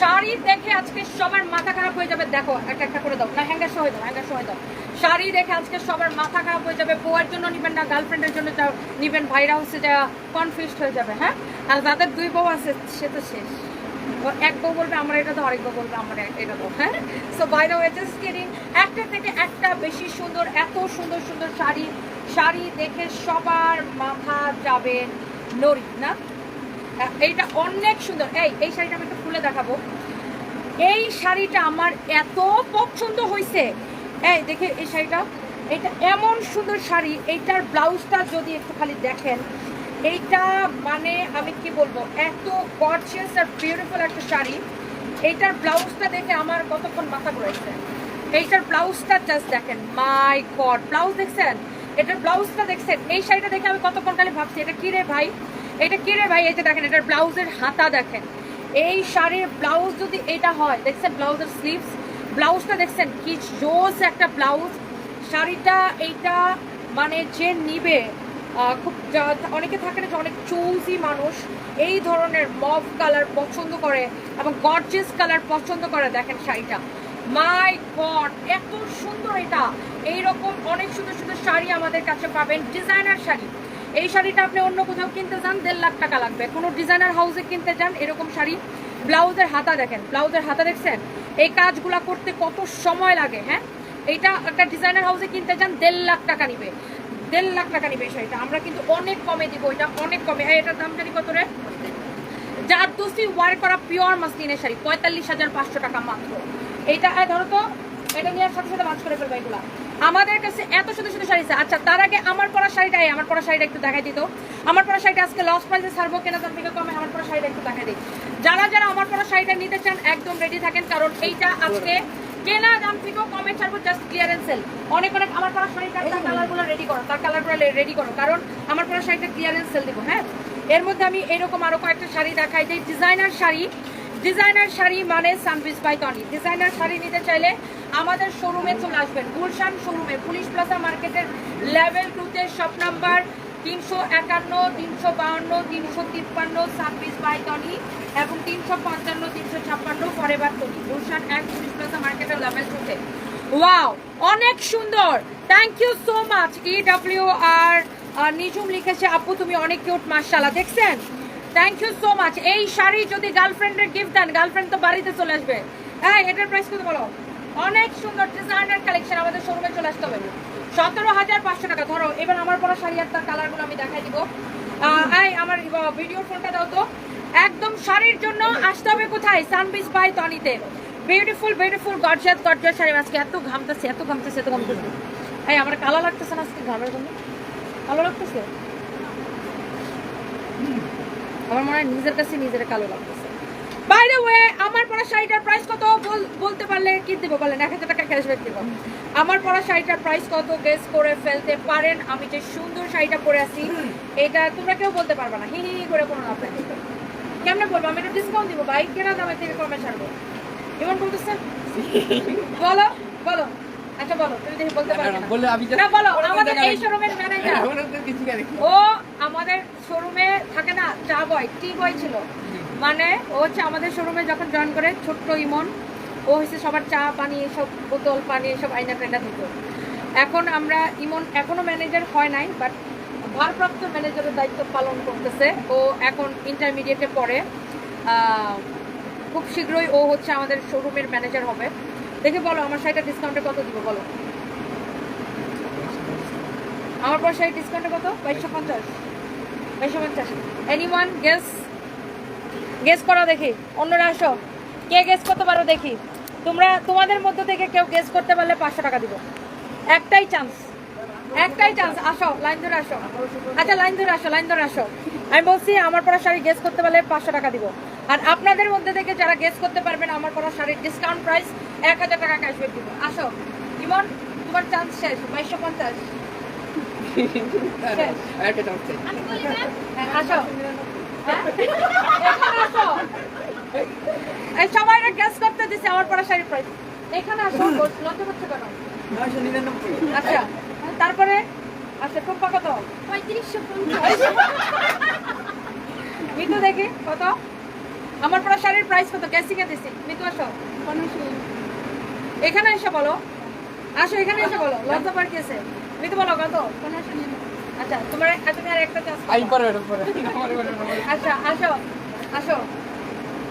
শাড়ি দেখে আজকে সবার মাথা খারাপ হয়ে যাবে। দেখো, একটা একটা করে দাও। না হ্যাঙ্গার সহ দাও হ্যাঙ্গার সহ দাও। শাড়ি দেখে আজকে সবার মাথা খারাপ হয়ে যাবে। বউয়ের জন্য নিবেন না গার্লফ্রেন্ডের জন্য নিবেন ভাইরা হচ্ছে যা কনফিউজড হয়ে যাবে হ্যাঁ? আর যাদের দুই বউ আছে, সে তো শেষ। এক বউ বলবে, আমার এটা তো আরেক বউ বলবে, আমার এটা তো হ্যাঁ? So by the way just kidding একটা থেকে একটা বেশি সুন্দর, এত সুন্দর সুন্দর শাড়ি। শাড়ি দেখে সবার মাথা যাবে নড়ি, না? এইটা অনেক সুন্দর। এই এই শাড়িটা আমি একটু খুলে দেখাবো। এই শাড়িটা আমার এত পছন্দ হয়েছে এই, দেখে এই শাড়িটা। এটা এমন সুন্দর শাড়ি। এইটার ব্লাউজটা যদি একটু খালি দেখেন, এইটা মানে আমি কি বলব, এত গর্জিয়াস আর বিউটিফুল একটা শাড়ি। এইটার ব্লাউজটা দেখে আমার কতক্ষণ মাথা ঘুরাইছে। এইটার ব্লাউজটা জাস্ট দেখেন মাই গড ব্লাউজ দেখছেন? এটার ব্লাউজটা দেখছেন? এই শাড়িটা দেখে আমি কতক্ষণ খালি ভাবছি, এটা কি রে ভাই? এটা কি রে ভাই? এটা দেখেন, এটার ব্লাউজের হাতা দেখেন। এই শাড়ির ব্লাউজ যদি এটা হয়, দেখছেন ব্লাউজের স্লিভস ব্লাউজটা দেখছেন কি জোস একটা ব্লাউজ। শাড়িটা এইটা মানে যে নিবে খুব অনেকে থাকে না যে অনেক চৌজি মানুষ, এই ধরনের মভ কালার পছন্দ করে এবং গর্জিয়াস কালার পছন্দ করে দেখেন শাড়িটা। মাই গড, এত সুন্দর এটা! এইরকম অনেক সুন্দর সুন্দর শাড়ি আমাদের কাছে পাবেন, ডিজাইনার শাড়ি। এই শাড়িটা আপনি অন্য কোথাও কিনতে যান, দেড় লাখ টাকা লাগবে। কোনো ডিজাইনার হাউসে কিনতে যান, এরকম শাড়ি। ব্লাউজের হাতা দেখেন, ব্লাউজের হাতা দেখছেন? এই কাজগুলা করতে কত সময় লাগে হ্যাঁ? এইটা একটা ডিজাইনার হাউসে কিনতে যান, দেড় লাখ টাকা নিবে। দেড় লাখ টাকা নিবে শাড়িটা। আমরা কিন্তু অনেক কমে দিব এটা, অনেক কমে। হ্যাঁ এটার দাম জানি কত রে? জারদোসি ওয়ার করা পিওর মাসলিনের শাড়ি, পঁয়তাল্লিশ হাজার পাঁচশো টাকা মাত্র। এইটা, এই ধরো তো এটা নিয়ে সাথে সাথে মাছ করে ফেলব এগুলা। আমাদের কাছে এত সুন্দর সুন্দর শাড়ি আছে। আচ্ছা তার আগে আমার পরা শাড়িটা আমার পরা শাড়িটা একটু দেখাই দিত আমার পরা শাড়িটা আজকে লস প্রাইসে ছাড়বো কেনা দাম থেকে কমে আমার পরা শাড়িটা একটু দেখাই দিই। যারা যারা আমার পরা শাড়িটা নিতে চান একদম রেডি থাকেন কারণ এইটা আজকে কেনা দাম থেকেও কমে ছাড়বো জাস্ট ক্লিয়ারেন্স সেল অনেক অনেক আমার পরা শাড়িটা তার কালারগুলো রেডি করো তার কালারগুলো রেডি করো কারণ আমার পরা শাড়িটা ক্লিয়ারেন্স সেল দিব হ্যাঁ? এর মধ্যে আমি এরকম আরও কয়েকটা শাড়ি দেখাই যে ডিজাইনার শাড়ি ডিজাইনার শাড়ি মানে সানবিস বাই টনি ডিজাইনার শাড়ি নিতে চাইলে আমাদের শোরুমে চলে আসবেন। গুলশান শোরুমে পুলিশ প্লাজা মার্কেটের লেভেল টুতে শপ নাম্বার তিনশো একান্ন, তিনশো বাউন্ন, তিনশো তিপ্পান্ন, ছাব্বিশ বাই টনি এবং তিনশো পঞ্চান্ন, তিনশো ছাপ্পান্ন ফরেভার টনি গুলশান এক পুলিশ প্লাজা মার্কেটের লেভেল টুতে ওয়াও অনেক সুন্দর! Thank you so much E W R Nijhum লিখেছে, আপু, তুমি অনেক কিউট মার্শাল্লাহ দেখছেন? থ্যাংক ইউ সো মাচ এই শাড়ি যদি গার্লফ্রেন্ডের গিফট দেন গার্লফ্রেন্ড তো বাড়িতে চলে আসবে। হ্যাঁ এটার প্রাইস কত বলো? অনেক সুন্দর ডিজাইনার কালেকশন আমাদের শোরুমে চলে আসতে হবে। সতেরো হাজার পাঁচশো টাকা। ধরো, এবার আমার পরা শাড়ি আর তার কালারগুলো আমি দেখাই দিব। আমার ভিডিও ফোনটা দাও তো। একদম শাড়ির জন্য আসতে হবে কোথায়? সানবিস by তনিতে beautiful beautiful gorgeous gorgeous sari. আজকে এত ঘামতেছে এত ঘামতেছে এত ঘামতেছে। এই, আমার কালো লাগতেছে না আজকে ঘামের জন্য? কালো লাগতেছে? আমার মনে হয় নিজের কাছে নিজের কালো লাগতেছে। বাই দ্য ওয়ে আমার পরা শাড়িটার প্রাইস কত? বলতে পারলে কি দেবো বলেন? এক হাজার টাকা ক্যাশব্যাক দেবো। আমার পরা শাড়িটার প্রাইস কত গেস করে ফেলতে পারেন? আমি যে সুন্দর শাড়িটা পরে আছি এটা তোমরা কেউ বলতে পারবে না। হি হি করে কোনো লাভ নেই। কেমনে বলব? আমি এটা ডিসকাউন্ট দিব ভাই। কেনা দামের থেকে কমে ছাড়বো। এমন বলতেছে বলো বলো। আচ্ছা বলো। তুমি দেখি বলতে পারবে না। বলে বলো। আমাদের এই শোরুমের ম্যানেজার ও আমাদের শোরুমে থাকে না চা বয় টি বয় ছিল। মানে ও হচ্ছে আমাদের শোরুমে যখন জয়েন করে, ছোট্ট ইমন, ও হচ্ছে সবার চা, পানি এসব বোতল, পানি এসব আইনা টাইনা দিত। এখন আমরা ইমন এখনও ম্যানেজার হয় নাই বাট ভারপ্রাপ্ত ম্যানেজারের দায়িত্ব পালন করতেছে। ও এখন ইন্টারমিডিয়েটে পড়ে। খুব শীঘ্রই ও হচ্ছে আমাদের শোরুমের ম্যানেজার হবে। দেখে বলো, আমার শাড়িটা ডিসকাউন্টে কত দিব, বলো? আমার পর শাড়ি ডিসকাউন্টে কত? বাইশশো পঞ্চাশ। বাইশশো পঞ্চাশ। এনি ওয়ান গেস গেস করা দেখি। অন্যরা আসো। কে গেস করতে পারো দেখি। তোমরা তোমাদের মধ্য থেকে কেউ গেস করতে পারলে পাঁচশো টাকা দিব। একটাই চান্স একটাই চান্স আসো লাইন ধরে আসো। আচ্ছা লাইন ধরে আসো লাইন ধরে আসো। আমি বলছি আমার পরা শাড়ি গেস করতে পারলে পাঁচশো টাকা দিব। আর আপনাদের মধ্যে থেকে যারা গেস করতে পারবেন আমার পরা শাড়ির ডিসকাউন্ট প্রাইস এক হাজার টাকা ক্যাশব্যাক দিব। আসো। ইমন তোমার চান্স শেষ বাইশশো পঞ্চাশ। হ্যাঁ, আসো। এই সবাই গ্যাস করতে দিছে আমার পরা শাড়ির প্রাইস এখানে আসো লজ্জা করছে কেন? আচ্ছা তারপরে আচ্ছা টুপ্পা কত? পঁয়ত্রিশশো মিতু দেখি কত? আমার পরা শাড়ির প্রাইস কত? গ্যাসিং এ দিছি। মিতু আসো। এখানে এসে বলো। আসো এখানে এসে বলো। লজ্জা পার কি আছে? মিতু বলো কত? আচ্ছা তোমার তুমি আর একটা চান্স আইন পরে পরে। আচ্ছা আসো আসো।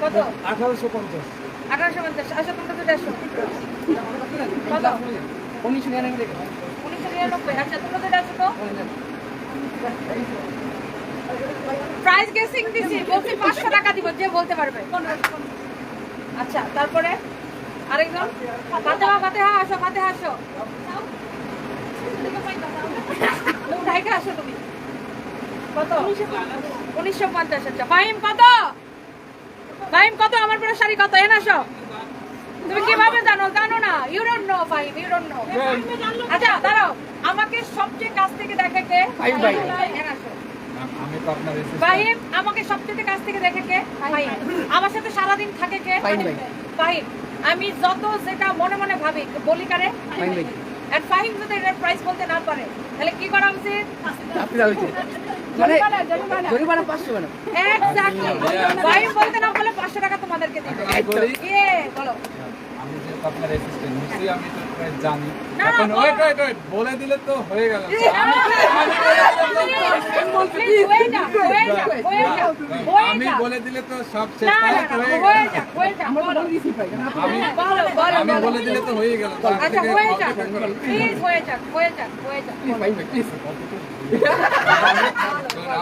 কত? আঠারোশো পঞ্চাশ। আঠারোশো পঞ্চাশ আসো তোমরা দুটো আসো কত? উনিশশো নিরানব্বই টাকা। উনিশশো নিরানব্বই আচ্ছা তোমরা দুটো আসো তো? প্রাইস গেসিং দিছি বলছি পাঁচশো টাকা দিব যে বলতে পারবে। আচ্ছা তারপরে আরেকজন? ফাতেহা ফাতেহা আসো ফাতেহা আসো। আসো তুমি? কত? উনিশশো পঞ্চাশ আচ্ছা। ফাহিম কত? ফাহিম কত? আমার পরে শাড়ি কত? এন আসো। তুমি কীভাবে জানো? জানো না? You don't know Fahim you don't know আচ্ছা দাঁড়াও। আমাকে সবচেয়ে কাছ থেকে দেখে কে? ফাহিম ভাই। এন আসো। আমি তো আপনার assistant। ফাহিম আমাকে সবচেয়ে কাছ থেকে দেখে কে? ফাহিম আমার সাথে সারাদিন থাকে কে? ফাহিম ফাহিম আমি যত যেটা মনে মনে ভাবি বলি কারে? ফাহিম ভাই। এন্ড ফাইভ যদি এটার প্রাইস বলতে না পারে। তাহলে কি করা উচিত? মানে জরিমানা, পাঁচশো ম্যাডাম এক্স্যাক্টলি ফাইভ বলতে না পারলে পাঁচশো টাকা তোমাদেরকে দিবে। আমি বলি ইয়ে বলো আমি যেহেতু আপনার অ্যাসিস্ট্যান্ট নিশ্চয়ই আমি তো প্রায় জানি এখন ওয়েট ওয়েট ওয়েট বলে দিলে তো হয়ে গেল আমি বলে দিলে তো সব শেষ হয়ে আমি বলো, বলো, আমি বলে দিলে তো হয়ে গেল আচ্ছা হয়ে যাক প্লিজ হয়ে যাক হয়ে যাক হয়ে যাক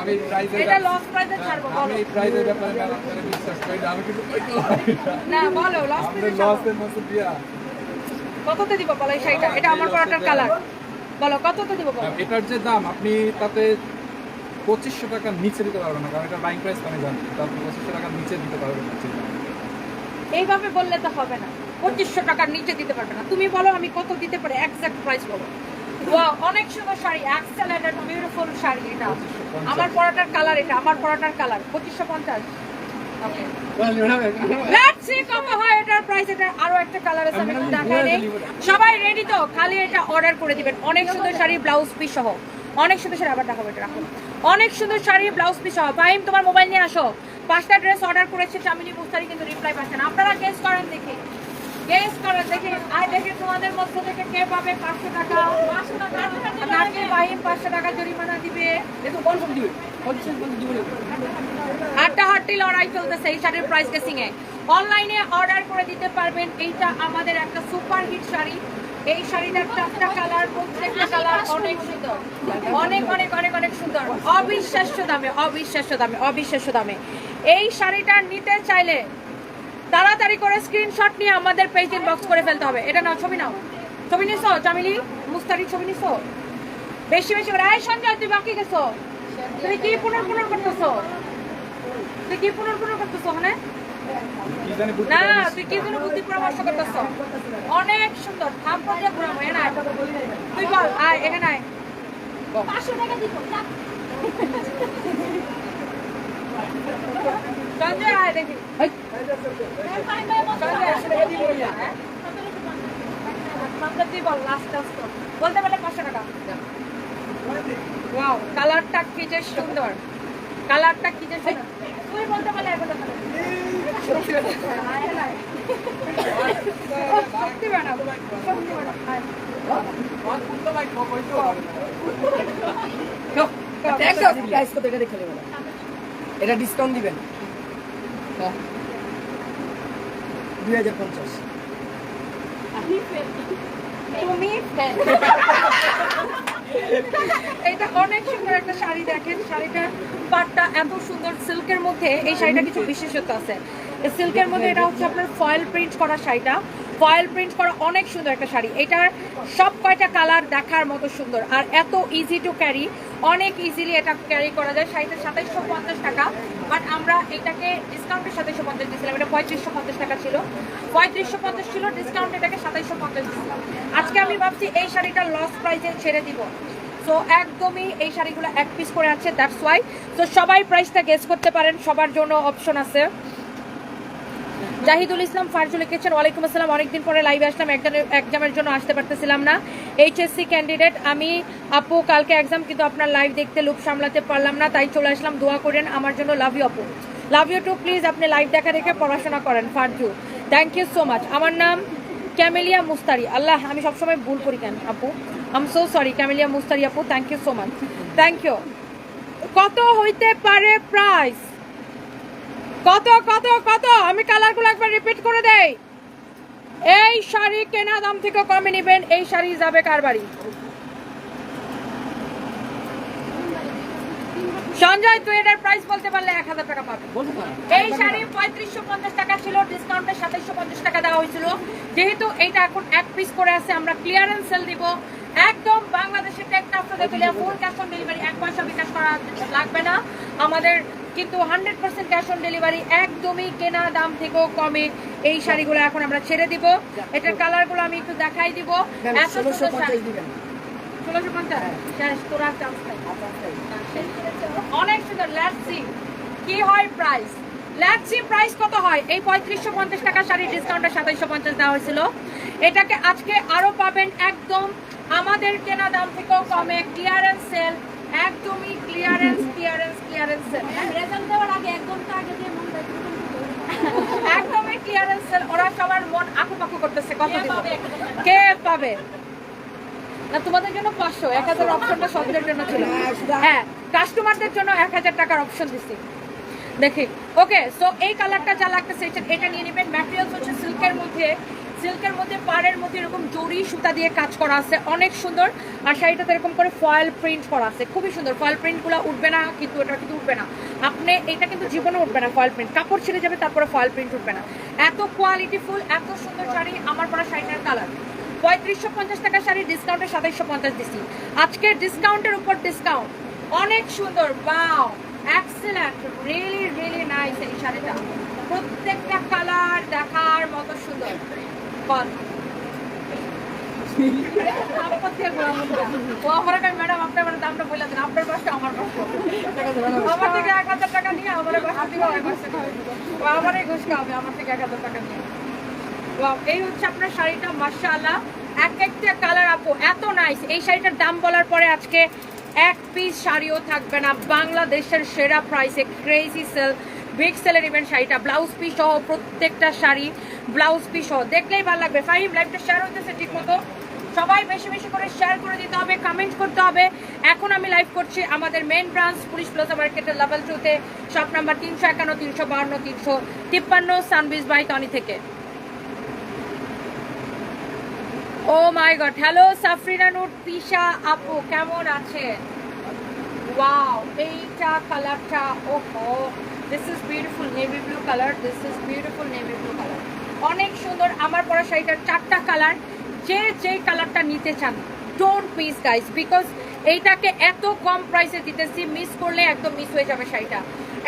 আমি প্রাইজের ব্যাপারে বিশ্বাস করি আমি কিন্তু না। বলো লসের মধ্যে দিয়া কততে দিব বলো এই শাড়িটা? এটা আমার পরাটার কালার বলো কততে দিব বলো? এটার যে দাম আপনি তাতে পঁচিশশো টাকার নিচে দিতে পারবেন না কারণ এটা বাইং প্রাইস আমি জানি তারপর পঁচিশশো টাকার নিচে দিতে পারবেন না এইভাবে বললে তো হবে না। পঁচিশশো টাকার নিচে দিতে পারবে না। তুমি বলো আমি কত দিতে পারি এক্সাক্ট প্রাইস বলো। অনেক সুন্দর শাড়ি। এক্সেলেন্ট একটা বিউটিফুল শাড়ি এটা। আমার পরাটার কালার এটা, আমার পরাটার কালার পঁচিশশো পঞ্চাশ। সবাই রেডি তো? খালি এটা অর্ডার করে দিবেন। অনেক সুন্দর শাড়ি ব্লাউজ পিস সহ। অনেক সুন্দর শাড়ি, আবার দেখাবো এটা অনেক সুন্দর শাড়ি ব্লাউজ পিস সহ। ফাহিম, তোমার মোবাইল নিয়ে আসো। পাঁচটা ড্রেস অর্ডার করেছে চামিনী মুস্তারি, কিন্তু রিপ্লাই পাচ্ছে না। আপনারা গেস করেন দেখি। গেস করেন দেখি আই দেখি তোমাদের মধ্যে থেকে কে পাবে পাঁচশো টাকা। নাকি ফাহিম পাঁচশো টাকা জরিমানা দিবে। হাড্ডাহাড্ডি লড়াই চলতেছে এই শাড়ির প্রাইস গেসিং এ। অনলাইনে অর্ডার করে দিতে পারবেন এইটা আমাদের একটা সুপার হিট শাড়ি। এই শাড়িটার চারটা কালার প্রত্যেকটা কালার অনেক সুন্দর। অনেক অনেক অনেক অনেক সুন্দর। অবিশ্বাস্য দামে অবিশ্বাস্য দামে অবিশ্বাস্য দামে। এই শাড়িটা নিতে চাইলে তাড়াতাড়ি করে স্ক্রিনশট নিয়ে আমাদের পেজ ইনবক্স করে ফেলতে হবে। এটা নাও ছবি নাও। ছবি নিছো চামিলি? মুস্তারি ছবি নিছো? বেশি বেশি করে। এই সঞ্জয় তুই বাকি গেছো? তুমি কি পুনর পুনর করতেছো? তুই কি পুনর পুনর করতেছো মানে? না। তুই কি বুদ্ধি পরামর্শ করতেছ? অনেক সুন্দর। থাম এ না তুই বল আয় এখানে আয়। পাঁচশো টাকা দিব বলতে পারলে ওয়াও কালারটা যে সুন্দর কালারটা যে সুন্দর তুই এটা ডিসকাউন্ট দিবেন। দুই হাজার পঞ্চাশ। তুমি এটা অনেক সুন্দর একটা শাড়ি দেখেন। শাড়িটার পাটটা এত সুন্দর সিল্কের মধ্যে এই শাড়িটা কিছু বিশেষত্ব আছে। সিল্কের মধ্যে এটা হচ্ছে আপনার ফয়েল প্রিন্ট করা শাড়িটা। ফয়েল প্রিন্ট করা অনেক সুন্দর একটা শাড়ি। এটার সব কয়টা কালার দেখার মতো সুন্দর। আর এত ইজি টু ক্যারি অনেক ইজিলি এটা ক্যারি করা যায়। শাড়িটা সাতাইশশো পঞ্চাশ টাকা। বাট আমরা এটাকে ডিসকাউন্টের সাতাইশশো পঞ্চাশ দিয়েছিলাম। এটা পঁয়ত্রিশশো পঞ্চাশ টাকা ছিল। পঁয়ত্রিশশো পঞ্চাশ ছিল ডিসকাউন্ট এটাকে সাতাইশশো পঞ্চাশ দিয়েছিলাম। আজকে আমি ভাবছি এই শাড়িটা লস প্রাইসে ছেড়ে দিব। সো একদমই এই শাড়িগুলো এক পিস করে আছে দ্যাটস ওয়াই তো সবাই প্রাইসটা গেস করতে পারেন, সবার জন্য অপশন আছে। জাহিদুল ইসলাম ফারজু লিখেছেন ওয়ালাইকুম আসসালাম। অনেকদিন পরে লাইভে আসলাম এক্সামের জন্য আসতে পারতেছিলাম না। এইচএসসি ক্যান্ডিডেট আমি, আপু, কালকে এক্সাম কিন্তু আপনার লাইভ দেখতে লুপ সামলাতে পারলাম না, তাই চলে আসলাম। দোয়া করেন, আমার জন্য লাভ ইউ আপু। লাভ ইউ টু প্লিজ আপনি লাইভ দেখা দেখে পড়াশোনা করেন, Farzu. Thank you so much আমার নাম ক্যামেলিয়া মুস্তারি। আল্লাহ, আমি সবসময় ভুল করি কেন, আপু? I'm so sorry Camellia Mustari আপু thank you so much thank you কত হইতে পারে প্রাইস কত কত কত? আমি কালারগুলো একবার রিপিট করে দেই। এই শাড়ি কেনা দাম থেকে কমে নেবেন এই শাড়ি যাবে কার বাড়ি? সঞ্জয় তুই এটার প্রাইস বলতে পারলে এক হাজার টাকা পাবে। এই শাড়ি পঁয়ত্রিশশো পঞ্চাশ টাকা ছিল ডিসকাউন্টে সাতাইশশো পঞ্চাশ টাকা দেওয়া হয়েছিল। যেহেতু এইটা এখন এক পিস করে আছে আমরা ক্লিয়ারেন্স সেল দিব। একদম বাংলাদেশের টেকনাফতে তুলে ফুল ক্যাশ অন ডেলিভারি এক পয়সা বিকাশ করা লাগবে না। আমাদের কিন্তু hundred percent cash on delivery একদমই কেনা দাম থেকেও কমে এই শাড়িগুলো এখন আমরা ছেড়ে দিব। এটার কালারগুলো আমি একটু দেখাই দিব। এত ষোলোশো সুন্দর শাড়ি। পঞ্চাশ ষোলোশো পঞ্চাশ? তোরা অনেক সুন্দর। ল্যাটসি কি হয় প্রাইস ল্যাটসি প্রাইস কত হয়? এই পঁয়ত্রিশশো পঞ্চাশ টাকা শাড়ি ডিসকাউন্টে সাতাইশশো পঞ্চাশ দেওয়া হয়েছিল। এটাকে আজকে আরও পাবেন একদম আমাদের কেনা দাম থেকেও কমে। ক্লিয়ারেন্স সেল একদমই clearance clearance clearance sale result দেওয়ার আগে এক ঘণ্টা আগে দিয়ে মন একদমই ক্লিয়ারেন্স সেল ওরা সবার মন আকুপাকু করতেছে কত? কে পাবে? না তোমাদের জন্য পাঁচশো এক হাজার অপশনটা সবদের জন্য ছিল। হ্যাঁ, শুধু- হ্যাঁ কাস্টমারদের জন্য এক হাজার টাকার অপশন দিছি। দেখি। ওকে সো এই কালারটা যা লাগতেছে এটা এটা নিয়ে নেবেন। ম্যাটেরিয়ালস হচ্ছে সিল্কের মধ্যে সিল্কের মধ্যে, পাড়ের মধ্যে এরকম জরি সুতা দিয়ে কাজ করা আছে। অনেক সুন্দর। আর শাড়িটাতে এরকম করে ফয়েল প্রিন্ট করা আছে। খুবই সুন্দর। ফয়েল প্রিন্টগুলো উঠবে না, কিন্তু এটা কিন্তু উঠবে না। আপনি, এটা কিন্তু জীবনে উঠবে না ফয়েল প্রিন্ট কাপড় ছিঁড়ে যাবে, তারপরে ফয়েল প্রিন্ট উঠবে না। এত কোয়ালিটি ফুল, এত সুন্দর শাড়ি, আমার পরা শাড়িটার কালার পঁয়ত্রিশশো পঞ্চাশ টাকা শাড়ি ডিসকাউন্টে সাতাইশশো পঞ্চাশ দিচ্ছি আজকে ডিসকাউন্টের উপর ডিসকাউন্ট অনেক সুন্দর। Wow excellent really really nice এই শাড়িটা। প্রত্যেকটা কালার দেখার মতো সুন্দর। আমার এই হচ্ছে আপনার শাড়িটা এক একটা কালার, আপু, এত নাইস এই শাড়িটার দাম বলার পরে আজকে এক পিস শাড়িও থাকবে না। বাংলাদেশের সেরা প্রাইসে ক্রেজি সেল বিগ সেলের ইভেন্ট শাড়িটা ব্লাউজ পিস সহ প্রত্যেকটা শাড়ি ব্লাউজ পিস সহ। দেখলেই ভালো লাগবে। ফাইভ লাইভটা শেয়ার হইতেছে ঠিক মতো। সবাই বেশি বেশি করে শেয়ার করে দিতে হবে কমেন্ট করতে হবে। এখন আমি লাইভ করছি আমাদের মেন ব্রাঞ্চ পুলিশ প্লাজা মার্কেটের লেভেল টুতে শপ নাম্বার তিনশো একান্ন, তিনশো বাহান্ন, তিনশো তিপ্পান্ন সানবিজ বাই টনি থেকে। Oh my god hello Safrina নুট তিশা আপু, কেমন আছেন? ওয়াও এইটা কালারটা ওহো। This is beautiful navy blue colour this is beautiful navy blue colour অনেক সুন্দর আমার পরা শাড়িটার চারটা কালার যে যেই কালারটা নিতে চান ডোন্ট মিস গাইস বিকজ এইটাকে এত কম প্রাইসে দিতেছি মিস করলে একদম মিস হয়ে যাবে শাড়িটা।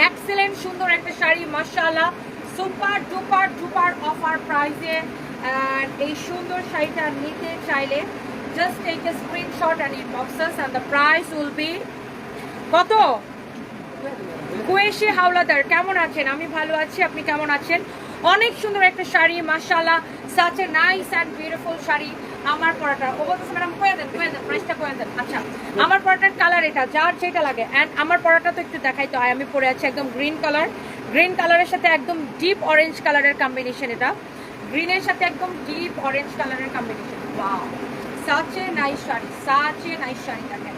এক্সেলেন্ট সুন্দর একটা শাড়ি, মাশাআল্লাহ। সুপার ডুপার ডুপার অফার প্রাইসে এই সুন্দর শাড়িটা নিতে চাইলে just take a screenshot and inbox us and the price will be কত? কুয়েশি হাওলাদার, কেমন আছেন? আমি ভালো আছি, আপনি কেমন আছেন? অনেক সুন্দর একটা শাড়ি, মাশাআল্লাহ such a nice and beautiful sari আমার পরাটা। ও বলতেছে, ম্যাডাম কয়ে দেন কয়ে দেন প্রাইসটা কয়ে দেন। আচ্ছা আমার পরাটার কালার এটা, যার যেটা লাগে। অ্যান্ড আমার পরাটা তো একটু দেখাইতে হয়, আমি পরে আছি একদম গ্রিন কালার গ্রিন কালারের সাথে একদম ডিপ অরেঞ্জ কালারের কম্বিনেশন এটা। গ্রিনের সাথে একদম ডিপ অরেঞ্জ কালারের combination wow such nice sari such nice sari দেখেন।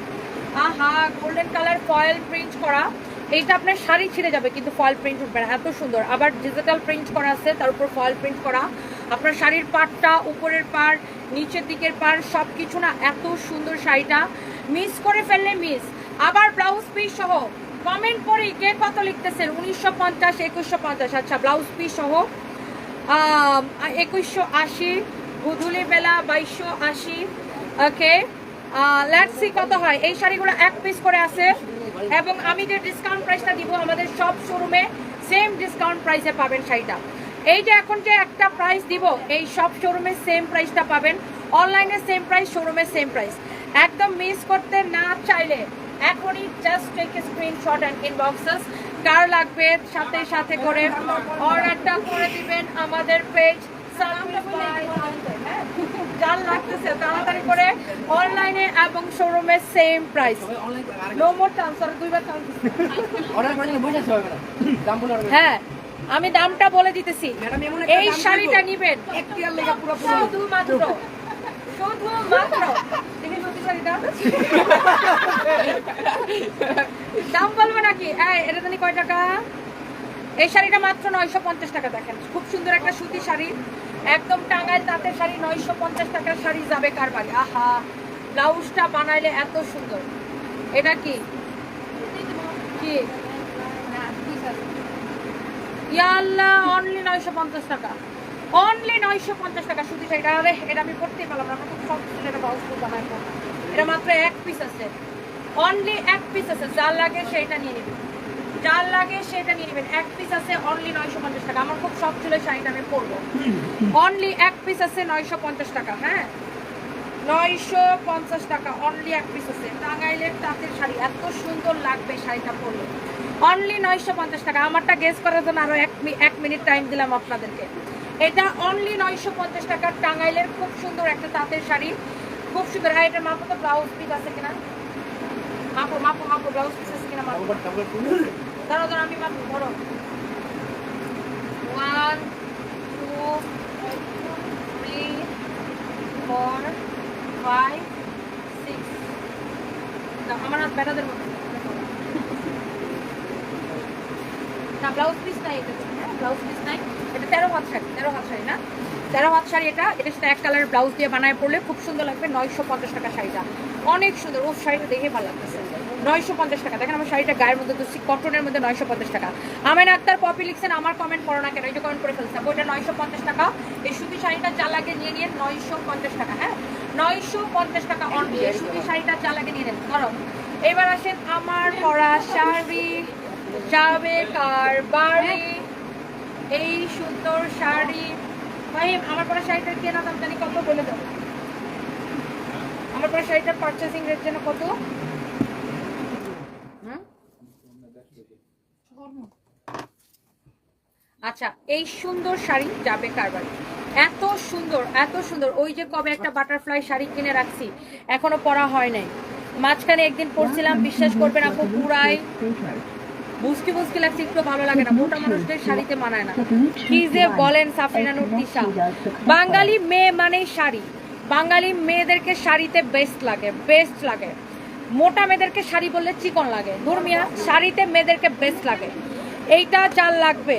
আহা গোল্ডেন কালার ফয়েল প্রিন্ট করা। এইটা আপনার শাড়ি ছিঁড়ে যাবে, কিন্তু ফল প্রিন্ট উঠবে না। এত সুন্দর। আবার ডিজিটাল প্রিন্ট করা আছে, তার উপর ফয়েল প্রিন্ট করা। আপনার শাড়ির পাড়টা উপরের পাড়, নিচের দিকের পাড় সব কিছু না, এত সুন্দর শাড়িটা। মিস করে ফেললে মিস আবার ব্লাউজ পিস সহ। কমেন্ট করি কে কত লিখতেছেন? উনিশশো পঞ্চাশ, একুশশো পঞ্চাশ। আচ্ছা ব্লাউজ পিস সহ। একুশশো আশি গুধুলি বেলা বাইশশো আশি। ওকে লেটস সি কত হয়। এই শাড়িগুলো এক পিস করে আছে এবং আমি যে ডিসকাউন্ট প্রাইসটা দিব আমাদের সব শোরুমে সেম ডিসকাউন্ট প্রাইসে পাবেন শাড়িটা। এই যে এখন যে একটা প্রাইস দিব, এই সব শোরুমে সেম প্রাইসটা পাবেন। অনলাইনে সেম প্রাইস শোরুমে সেম প্রাইস একদম মিস করতে না চাইলে এখনই just take screenshot and inbox us কার লাগবে? সাথে সাথে করে অর্ডারটা করে দিবেন আমাদের পেজ যার লাগতেছে তাড়াতাড়ি করে অনলাইনে এবং শোরুমে same price no more chance দুইবার চান্স অর্ডার করে নিলে বুঝে হবে না দাম বলে order হ্যাঁ আমি দামটা বলে দিতেছি। এই শাড়িটা নিবেন। শুধুমাত্র শুধুমাত্র দাম বলব নাকি? এটা জানি কয় টাকা? এই শাড়িটা মাত্র নয়শো পঞ্চাশ টাকা দেখেন। খুব সুন্দর একটা সুতি শাড়ি। একদম টাঙ্গাইল তাঁতের শাড়ি, নয়শো পঞ্চাশ টাকার শাড়ি যাবে কার বাড়ি? আহা, ব্লাউজটা বানাইলে এত সুন্দর। এটা কি? ইয়াল্লা অনলি নয়শো পঞ্চাশ টাকা। অনলি নয়শো পঞ্চাশ টাকা এটা আমি পারলাম না। খুব ছিল এটা ব্লাউজ। এটা মাত্র এক পিস আছে। অনলি এক পিস আছে। সেটা নিয়ে নেবেন যার লাগে সেটা নিয়ে নেবেন। এক পিস আছে অনলি নয়শো পঞ্চাশ টাকা। আমার খুব শখ ছিল শাড়িটা আমি পরবো। অনলি এক পিস আছে নয়শো পঞ্চাশ টাকা হ্যাঁ? নয়শো পঞ্চাশ টাকা অনলি এক পিস আছে। টাঙ্গাইলের তাঁতের শাড়ি, এত সুন্দর লাগবে শাড়িটা পরলে। অনলি নয়শো পঞ্চাশ টাকা। আমারটা গেস করার জন্য আরও এক এক মিনিট টাইম দিলাম আপনাদেরকে। এটা অনলি নয়শো পঞ্চাশ টাকার টাঙ্গাইলের খুব সুন্দর একটা তাঁতের শাড়ি। খুব সুন্দর। আর এটার মাপো তো ব্লাউজ পিস আছে কিনা? মাপো মাপো মাপো ব্লাউজ পিস আছে কিনা মাপো? দাঁড়াও দাঁড়াও, আমি মাপো ধরো। One two three four five six আমার হাত বেড়াদের মতো না ব্লাউজ পিস নাই এটা। হ্যাঁ ব্লাউজ পিস নাই। এটা তেরো হাত শাড়ি, তেরো হাত শাড়ি না? তেরো হাত শাড়ি এটা এটার সাথে এক কালারের ব্লাউজ দিয়ে বানায় পড়লে খুব সুন্দর লাগবে, নয়শো পঞ্চাশ টাকা শাড়িটা। অনেক সুন্দর ও শাড়িটা দেখে ভালো লাগতেছে। নয়শো পঞ্চাশ টাকা। দেখেন আমার শাড়িটা গায়ের মধ্যে তো কটনের মধ্যে নয়শো পঞ্চাশ টাকা। আমেন আক্তার, পপি লিখছেন, আমার কমেন্ট করো না কেন? এই কমেন্ট করে ফেলছে ওইটা নয়শো পঞ্চাশ টাকা। এই সুতি শাড়িটা যা লাগে নিয়ে নিয়ে নয়শো পঞ্চাশ টাকা হ্যাঁ? নয়শো পঞ্চাশ টাকা অনলি এই সুতি শাড়িটা যা লাগে নিয়ে নেন। ধরো, এবার আসেন আমার পরা শাড়ি যাবে কার বাড়ি? এই সুন্দর শাড়ি। ভাই আমার পরা শাড়িটার কেনা দাম জানি কত বলে দাও আমার পরা শাড়িটার পার্চেসিং রেট যেন কত? আচ্ছা এই সুন্দর শাড়ি যাবে কার বাড়ি? এত সুন্দর এত সুন্দর। ওই যে কবে একটা বাটারফ্লাই শাড়ি কিনে রাখছি, এখনও পরা হয় নাই। মাঝখানে একদিন পরছিলাম, বিশ্বাস করবেন আপু, পুরাই বুঝতে বুঝতে লাগছে, একটু ভালো লাগে না। মোটা মানুষদের শাড়িতে মানায় না। কি যে বলেন সাফরিনা নুর তিশা। বাঙালি মেয়ে মানেই শাড়ি। বাঙালি মেয়েদেরকে শাড়িতে বেস্ট লাগে বেস্ট লাগে। মোটা মেয়েদেরকে শাড়ি বললে চিকন লাগে। ধর্মিয়া শাড়িতে মেয়েদেরকে বেস্ট লাগে। এইটা চাল লাগবে।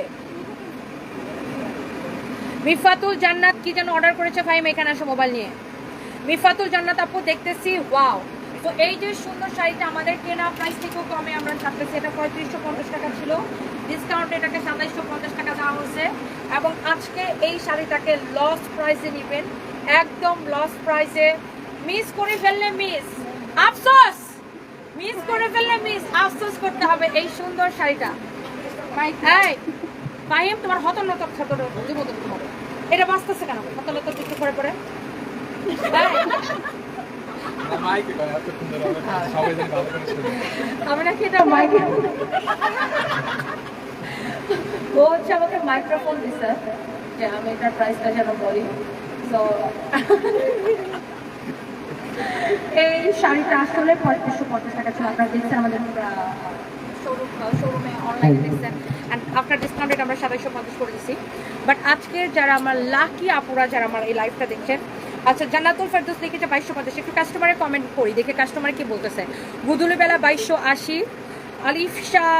মিফাতুল জান্নাত কি যেন অর্ডার করেছে ফাইম এখানে আসো মোবাইল নিয়ে। মিফাতুল জান্নাত আপু, দেখতেছি ওয়াও তো এই যে সুন্দর শাড়িটা আমাদের কেনা প্রাইস থেকেও কমে, আমরা ছাড়তেছি। এটা পঁয়ত্রিশশো পঞ্চাশ টাকা ছিল। ডিসকাউন্ট এটাকে সাতাইশশো পঞ্চাশ টাকা দেওয়া হয়েছে। এবং আজকে এই শাড়িটাকে লস প্রাইসে নেবেন। একদম লস প্রাইসে মিস করে ফেললে মিস আফসোস! মিস করে ফেললে মিস আফসোস করতে হবে এই সুন্দর শাড়িটা। এই ফাহিম তোমার হতনত ছোট তো তোমার এটা বাঁচতেছে কেন? হতলত একটু করে পরে এই, মাইকে কয় এত সুন্দর হবে সবাই জানি ভালো করে শুনে। আমি নাকি এটা মাইকে? ও হচ্ছে আমাকে মাইক্রোফোন দিছে যে আমি এটার প্রাইসটা যেন বলি। তো এই শাড়িটা আসলে পঁয়ত্রিশশো পঞ্চাশ টাকা ছিল। আপনারা দেখছেন আমাদের শোরুম শোরুমে অনলাইনে দেখছেন। অ্যান্ড আফটার ডিসকাউন্ট রেট আমরা সাতাইশশো পঞ্চাশ করে দিচ্ছি বাট আজকে যারা আমার লাকি আপুরা যারা আমার এই লাইভটা দেখছেন আচ্ছা জান্নাতুল ফেরদৌস লিখেছে বাইশশো পঞ্চাশ একটু কাস্টমারের কমেন্ট করি দেখে কাস্টমার কি বলতেছে? গুদুলি বেলা বাইশশো আশি আলিফ শাহ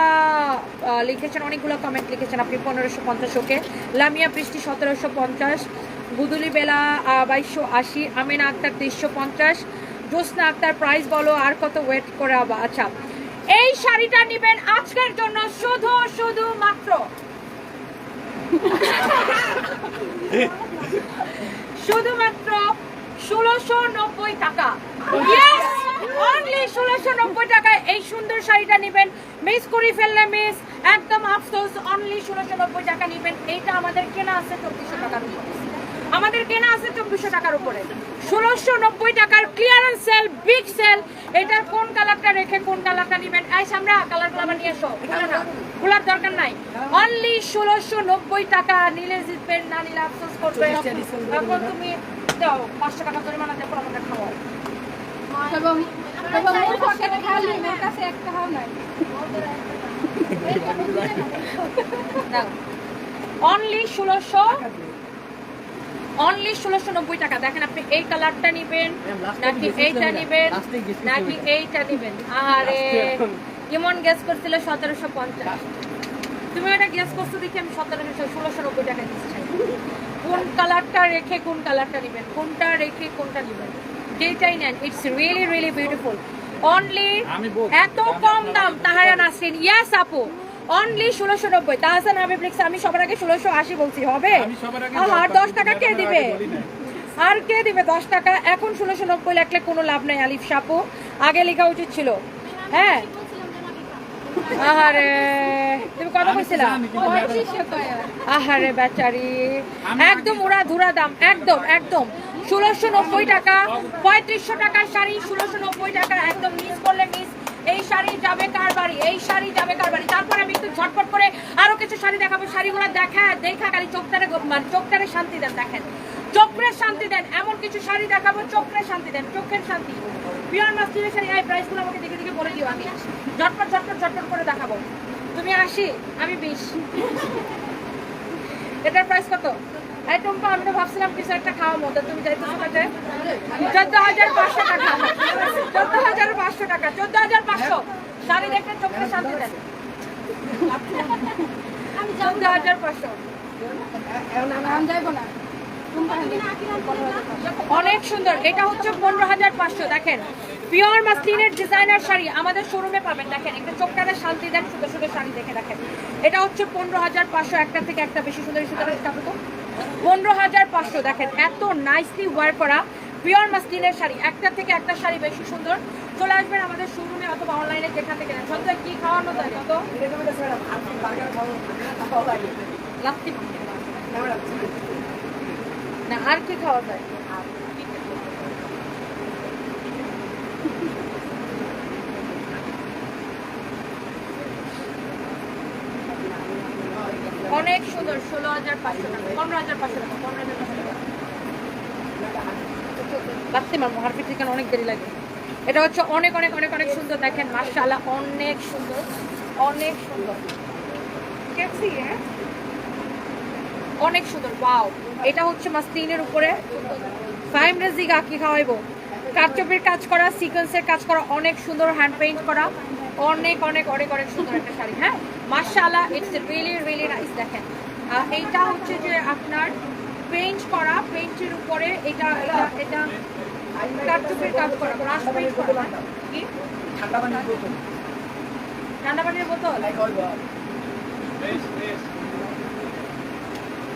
লিখেছেন অনেকগুলো কমেন্ট লিখেছেন আপনি পনেরোশো পঞ্চাশ ওকে লামিয়া বৃষ্টি সতেরোশো পঞ্চাশ গুদুলি বেলা বাইশশো আশি, আমিনা আক্তার তেইশশো পঞ্চাশ, জ্যোৎস্না আক্তার প্রাইস বলো, আর কত ওয়েট করে আচ্ছা। এই শাড়িটা নেবেন আজকের জন্য শুধু শুধু মাত্র। শুধুমাত্র ষোলোশো নব্বই টাকা। অনলি ষোলোশো নব্বই এই সুন্দর শাড়িটা মিস করে ফেললে মিস একদম আফসোস অনলি ষোলোশো নব্বই টাকা এইটা আমাদের কেনা আছে চব্বিশশো উপর আমাদের কেনা আছে চব্বিশশো টাকার উপরে। ষোলোশো নব্বই টাকার ক্লিয়ারেন্স সেল বিগ সেল এটার কোন কালারটা রেখে কোন কালারটা নিবেন? এই আমরা কালারগুলো আবার নিয়ে এসো। খুলে খোলার দরকার নাই। অনলি ষোলোশো নব্বই টাকা নিলে জিতবেন না নিলে আফসোস করবে এখন তুমি দাও পাঁচশো টাকা জরিমানা দেখো আমাকে খাওয়াও অনলি ষোলোশো অনলি ষোলোশো নব্বই টাকা। দেখেন আপনি এই কালারটা নিবেন নাকি এইটা নিবেন নাকি এইটা নিবেন। আরে কেমন গেস করছিল সতেরোশো পঞ্চাশ। তুমি এটা গেস করছ দেখি আমি সতেরোশো ষোলোশো নব্বই টাকা দিচ্ছি। কোন কালারটা রেখে কোন কালারটা নিবেন? কোনটা রেখে কোনটা নিবেন? যেটাই নেন it's really really beautiful only এত কম দাম তাহারা নাসরিন। ইয়াস আপু। অনলি ষোলোশো নব্বই। তাহসান হাবিব লিখছে আমি সবার আগে ষোলোশো আশি বলছি হবে? আর দশ টাকা কে দিবে। আর কে দিবে দশ টাকা? এখন ষোলোশো নব্বই লেখলে কোনো লাভ নাই আলিফ সাপু। আগে লেখা উচিত ছিল। হ্যাঁ? আহারে তুমি কত টাকা আহারে বেচারি। একদম উড়া ধুরা দাম একদম একদম। ষোলোশো নব্বই টাকা পঁয়ত্রিশশো টাকার শাড়ি ষোলোশো নব্বই টাকা একদম মিস করলে মিস এই শাড়ি যাবে কার বাড়ি? এই শাড়ি যাবে কার বাড়ি? তারপরে আমি একটু ঝটপট করে আরও কিছু শাড়ি দেখাবো। শাড়িগুলো দেখা দেখা খালি চোখটারে মানে চোখটারে শান্তি দেন, দেখেন। চোখের শান্তি দেন, এমন কিছু শাড়ি দেখাবো, চোখের শান্তি দেন, চোখের শান্তি। পিওর মাস্টিনের শাড়ি, এই প্রাইসগুলো আমাকে দেখে দেখে বলে দিও আমি। ঝটপট ঝটপট ঝটপট করে দেখাবো। তুমি আসি, আমি বিশ। এটার প্রাইস কত? টুম্পা, আমি তো ভাবছিলাম কিছু একটা খাওয়া মতো তুমি চোদ্দ হাজার পাঁচশো টাকা। চোদ্দ হাজার পাঁচশো টাকা, চোদ্দ হাজার পাঁচশো। শাড়ি দেখে চোখে শান্তি চোদ্দ হাজার পাঁচশো। অনেক সুন্দর। এটা হচ্ছে পনেরো হাজার পাঁচশো, দেখেন। পিওর মাসলিনের ডিজাইনার শাড়ি আমাদের শোরুমে পাবেন। দেখেন, একটা চোখটারে শান্তি দেন, সুন্দর সুন্দর শাড়ি দেখে দেখেন। এটা হচ্ছে পনেরো হাজার পাঁচশো, একটা থেকে একটা বেশি সুন্দর সুন্দর কাপড় পনেরো হাজার পাঁচশো, দেখেন এত নাইসলি ওয়ার করা। পিওর মাসলিনের শাড়ি, একটা থেকে একটা শাড়ি বেশি সুন্দর। চলে আসবেন আমাদের শোরুমে অথবা অনলাইনে যেখান থেকে নেন। সন্ধ্যায় কি খাওয়ানো যায় না, আর কি খাওয়া যায় অনেক সুন্দর ষোলো হাজার পাঁচশো টাকা। পনেরো হাজার পাঁচশো টাকা পনেরো হাজার পাঁচশো টাকা। লাগতে মারবো হারফিট থেকে অনেক দেরি লাগে। এটা হচ্ছে অনেক অনেক অনেক অনেক সুন্দর দেখেন মার্শাল্লাহ অনেক সুন্দর অনেক সুন্দর। কেপসি হ্যাঁ। অনেক সুন্দর ওয়াও। এটা হচ্ছে মাস্তিনের উপরে। ফাইম খাওয়াইবো? কাজ করা সিকোয়েন্সের কাজ করা অনেক সুন্দর হ্যান্ড পেইন্ট করা। অনেক অনেক অনেক অনেক সুন্দর একটা শাড়ি হ্যাঁ? মার্শাল্লাহ ইটস রিয়েলি রিয়েলি নাইস দেখেন। এইটা হচ্ছে যে আপনার পেইন্ট করা পেইন্টের উপরে এটা এটা এটা কাজ করা ব্রাশ পেইন্ট করা হ্যাঁ? কি? ঠান্ডা পানি বোতল। ঠান্ডা পানির বোতল?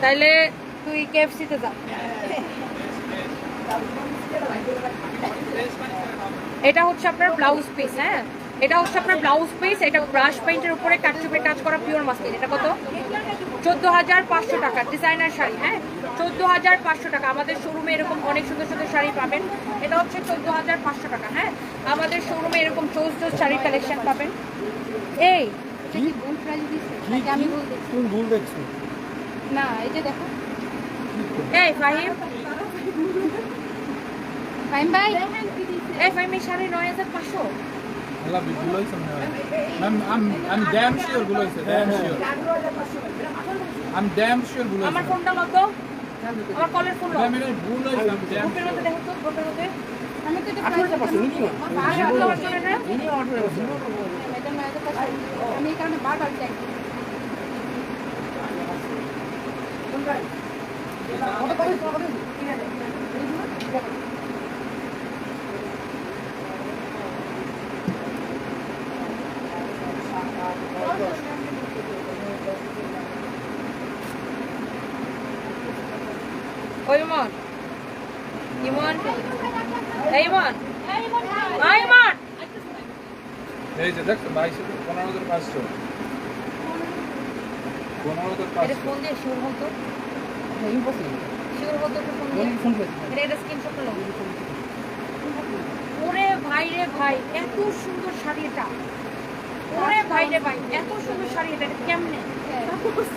তাইলে তুই কেএফসিতে যা। এটা হচ্ছে আপনার ব্লাউজ পিস হ্যাঁ? এটা হচ্ছে আপনার ব্লাউজ পিস এটা ব্রাশ পেইন্টের উপরে কাটচুপের কাজ করা পিওর মাসলিন এটা কত? চোদ্দ হাজার পাঁচশো টাকা ডিজাইনার শাড়ি হ্যাঁ? চোদ্দ হাজার পাঁচশো টাকা। আমাদের শোরুমে এরকম অনেক সুন্দর সুন্দর শাড়ি পাবেন। এটা হচ্ছে চোদ্দ হাজার পাঁচশো টাকা হ্যাঁ? আমাদের শোরুমে এরকম চোজ চোজ শাড়ির কালেকশন পাবেন। এই ভুল প্রাইস দিচ্ছে নাকি আমি ভুল দেখছ? না এই যে দেখো। এই ফাহিম। ফাইম ভাই? এই ফাহিম এই শাড়ি নয় হাজার পাঁচশো। আল্লাহ ভুল হয়েছে মনে হয় ম্যাম আমি আমি ড্যাম শিওর ভুল হয়েছে ড্যাম শিওর আমি ড্যাম শিওর ভুল আমার ফোনটা মতো আমার কলের ফোন ম্যাম এটা ভুল হয়েছে আমি ড্যাম গ্রুপের মধ্যে দেখো তো গ্রুপের মধ্যে আমি তো এটা আমার জন্য এটা এটা নয় হাজার পাঁচশো আমি এই কারণে বারবার চাই ওই ইমন ইমন এই যে দেখছ বাইশে পনেরো হাজার পাঁচশো। পনেরো হাজার এটা পাঁচশো। ফোন দিয়ে শিওর হতো শিওর ওর ভদ্রকে ফোন দিয়ে। এটা ওরে ভাই রে ভাই এত সুন্দর শাড়ি এটা। ওরে ভাই রে ভাই এত সুন্দর শাড়ি এটা। কেমনে?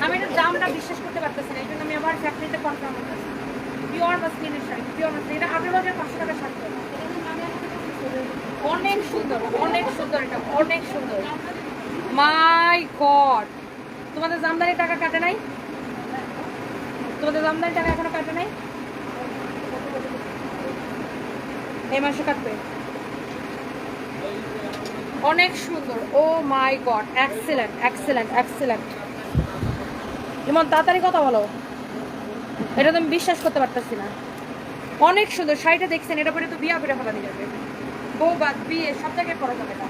আমি এটা দামটা বিশ্বাস করতে পারতেছি না এই জন্য আমি আবার ফ্যাক্টরিতে কনফার্ম করতেছি। পিওর মাসলিনের শাড়ি পিওর মাসলিন এটা আঠেরো হাজার পাঁচশো টাকা শাড়ি। অনেক সুন্দর অনেক সুন্দর এটা, অনেক সুন্দর। মাই গড তোমাদের জামদানি টাকা কাটে নাই? তোমাদের জামদানি টাকা এখনও কাটে নাই? এই মাসে কাটবে? অনেক সুন্দর। ও my god excellent excellent excellent যেমন তাড়াতাড়ি কথা বলো। এটা তো আমি বিশ্বাস করতে পারতেছি না। অনেক সুন্দর শাড়িটা দেখছেন এটা পরে তো বিয়া করে ফেলা দিয়ে যাবে বউ বাদ বিয়ে সব জায়গায় করা যাবে না।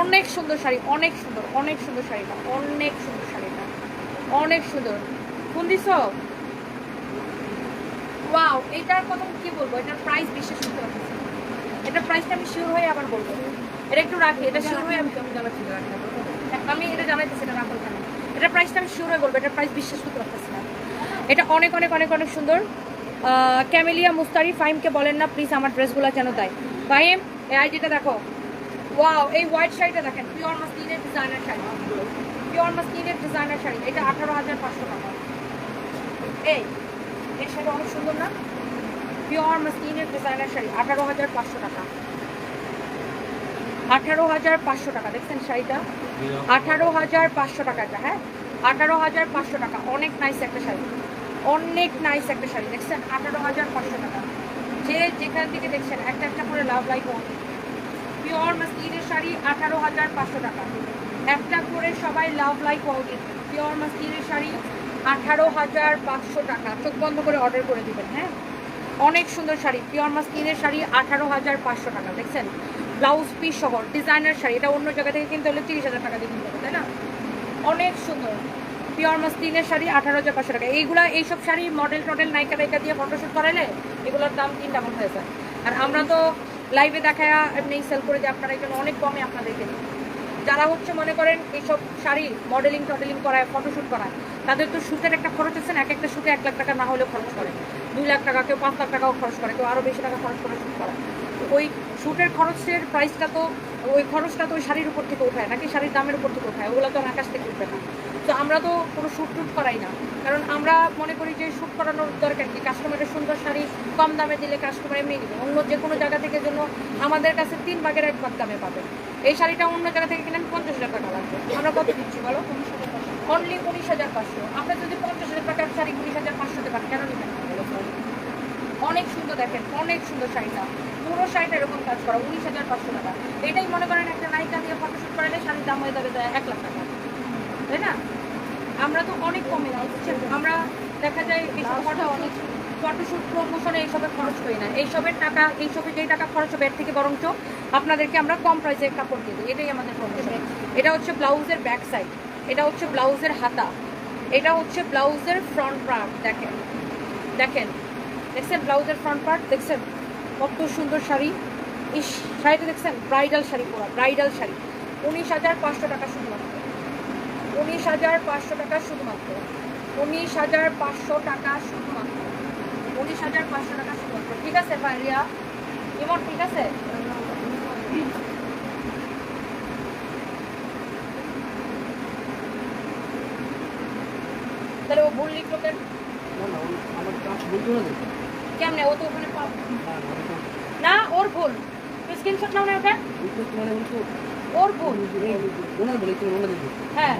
অনেক সুন্দর শাড়ি অনেক সুন্দর অনেক সুন্দর শাড়িটা অনেক সুন্দর শাড়িটা অনেক সুন্দর। কোন দিছ? ওয়াও এটার কথা কি বলব? এটার প্রাইস বিশ্বাস করতে পারতেছি। এটার প্রাইসটা আমি শিওর হয়ে আবার বলব। এটা একটু রাখি এটা শিওর হয়ে আমি আমি জানাচ্ছি। আমি এটা জানাইতেছি এটা রাখো। এটার প্রাইসটা আমি শিওর বলব, এটার প্রাইস বিশ্বাস করতে পারতেছি না। এটা অনেক অনেক অনেক অনেক সুন্দর। ক্যামেলিয়া মুস্তারি ফাইমকে বলেন না প্লিজ আমার ড্রেসগুলো যেন দেয়। ফাইম এই আইডিটা দেখো। ওয়াও এই হোয়াইট শাড়িটা দেখেন পিওর মাসলিনের ডিজাইনার শাড়ি। পিওর মাসলিনের ডিজাইনার শাড়ি, এটা আঠারো হাজার পাঁচশো টাকা। এই এই শাড়ি অনেক সুন্দর না? পিওর মাসলিনের ডিজাইনার শাড়ি, আঠারো হাজার পাঁচশো টাকা। আঠারো হাজার পাঁচশো টাকা, দেখছেন শাড়িটা? আঠারো হাজার পাঁচশো টাকা এটা হ্যাঁ? আঠারো হাজার পাঁচশো টাকা, অনেক নাইস একটা শাড়ি। অনেক নাইস একটা শাড়ি, দেখছেন? আঠারো হাজার পাঁচশো টাকা। যে যেখান থেকে দেখছেন, একটা একটা করে লাভ লাইক পিওর মাসলিনের শাড়ি, আঠারো হাজার পাঁচশো টাকা। একটা করে সবাই লাভ লাইক ওয়াউডিন পিওর মাসলিনের শাড়ি, আঠারো হাজার পাঁচশো টাকা। চোখ বন্ধ করে অর্ডার করে দিবেন হ্যাঁ? অনেক সুন্দর শাড়ি পিওর মাসলিনের শাড়ি, আঠারো হাজার পাঁচশো টাকা, দেখছেন? ব্লাউজ পিস সহ ডিজাইনার শাড়ি, এটা অন্য জায়গা থেকে কিনতে হলে তিরিশ হাজার টাকা দিয়ে কিনতে হবে, তাই না? অনেক সুন্দর। পিওর মাসলিনের শাড়ি আঠারো হাজার পাঁচশো টাকা। এইগুলা, এইসব শাড়ি মডেল টডেল নাইকা নাইকা দিয়ে ফটোশ্যুট করাইলে এগুলোর দাম তিন ডাবল হয়ে যায়। আর আমরা তো লাইভে দেখায় এমনি সেল করে দিই আপনারা জন্য অনেক কমে আপনাদেরকে যারা হচ্ছে মনে করেন এইসব শাড়ি মডেলিং টডেলিং করায় ফটোশ্যুট করায়, তাদের তো শ্যুটের একটা খরচ আছে এক একটা শ্যুটে এক লাখ টাকা না হলেও খরচ করে। দুই লাখ টাকা, কেউ পাঁচ লাখ টাকাও খরচ করে, কেউ আরও বেশি টাকা খরচ করে শ্যুট করে ওই শ্যুটের খরচের প্রাইসটা তো, ওই খরচটা তো ওই শাড়ির উপর থেকে উঠায়, নাকি শাড়ির দামের উপর থেকে উঠায়? ওগুলো তো আর আকাশ থেকে উঠবে না। তো আমরা তো কোনো শ্যুট টুট করাই না। কারণ আমরা মনে করি যে শ্যুট করানোর দরকার কি? কাস্টমারের সুন্দর শাড়ি কম দামে দিলে কাস্টমার এমনি নেবে। অন্য যে কোনো জায়গা থেকে জন্য আমাদের কাছে তিন ভাগের এক ভাগ দামে পাবে। এই শাড়িটা অন্য জায়গা থেকে কিনেন পঞ্চাশ হাজার টাকা লাগবে। আমরা কত দিচ্ছি বলো? অনলি উনিশ হাজার পাঁচশো। আপনার যদি পঞ্চাশ হাজার টাকার শাড়ি উনিশ হাজার পাঁচশোতে পান কেন নেবেন? অনেক সুন্দর দেখেন, অনেক সুন্দর শাড়িটা। পুরো শাড়িটা এরকম কাজ করা, উনিশ হাজার পাঁচশো টাকা। এটাই মনে করেন একটা নায়িকা দিয়ে ফটোশ্যুট করালে শাড়ির দাম হয়ে যাবে এক লাখ টাকা। তাই না? আমরা তো অনেক কমে বুঝছেন? আমরা দেখা যায় এইসব অনেক ফটোশ্যুট প্রমোশনে এইসবের খরচ করি না। এইসবের টাকা এইসবে যেই টাকা খরচ হবে, এর থেকে বরঞ্চ আপনাদেরকে আমরা কম প্রাইসে কাপড় দিয়ে দিই। এটাই আমাদের প্রমোশন এটা হচ্ছে ব্লাউজের ব্যাক সাইড এটা হচ্ছে ব্লাউজের হাতা, এটা হচ্ছে ব্লাউজের ফ্রন্ট পার্ট দেখেন। দেখেন। দেখছেন? ব্লাউজের ফ্রন্ট পার্ট দেখছেন? কত সুন্দর শাড়ি। ইস শাড়িটা দেখছেন? ব্রাইডাল শাড়ি পুরো ব্রাইডাল শাড়ি। উনিশ হাজার পাঁচশো টাকা শুধুমাত্র। উনিশ হাজার পাঁচশো টাকা শুধুমাত্র। উনিশ হাজার পাঁচশো টাকা শুধুমাত্র। উনিশ হাজার পাঁচশো টাকা শুধুমাত্র। ঠিক আছে পারিয়া এমন ঠিক আছে? তাহলে ও ভুল লিখলো কেন? কেমনে? ও তো ওখানে পাব না ওর ভুল স্ক্রিনশট নাও না ওটা? ওর ভুল। হ্যাঁ।